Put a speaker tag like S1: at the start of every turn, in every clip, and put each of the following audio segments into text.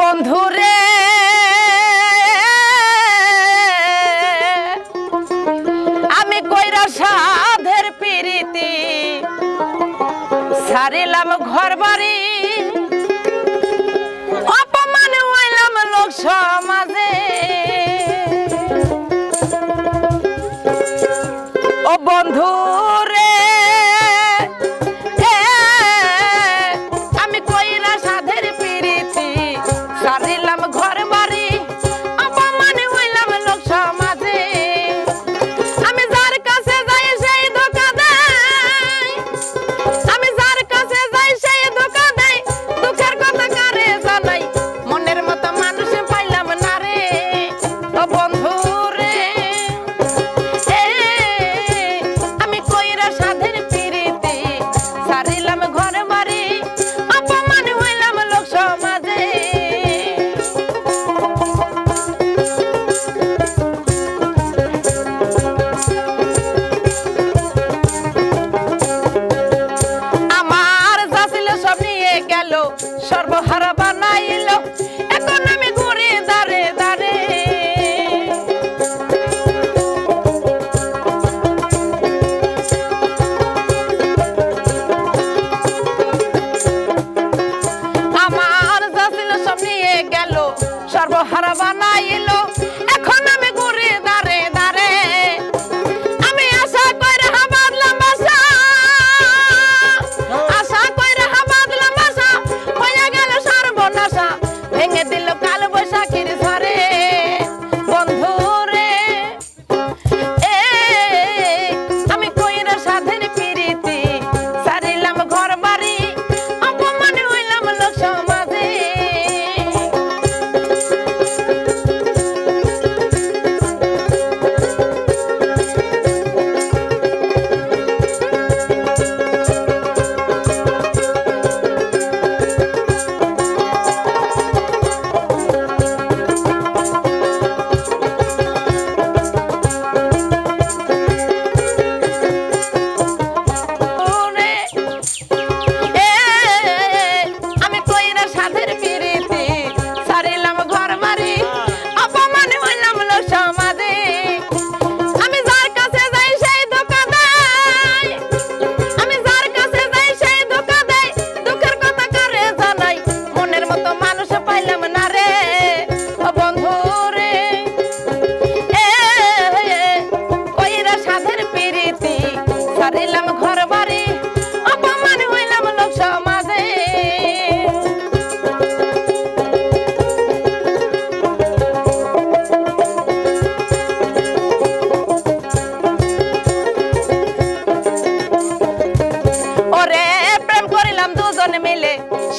S1: বন্ধু রে। আমি কইরা সাধের পিরিতি সারিলাম ঘর বাড়ি অপমান হইলাম লোক সমাজে। ও বন্ধু harapan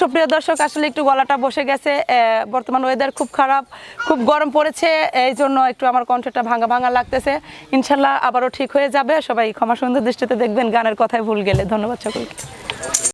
S1: সুপ্রিয় দর্শক, আসলে একটু গলাটা বসে গেছে। বর্তমান ওয়েদার খুব খারাপ, খুব গরম পড়েছে, এই জন্য একটু আমার কণ্ঠটা ভাঙা ভাঙা লাগতেছে। ইনশাল্লাহ আবারও ঠিক হয়ে যাবে। সবাই ক্ষমা সুন্দর দৃষ্টিতে দেখবেন, গানের কথায় ভুল গেলে। ধন্যবাদ সকলকে।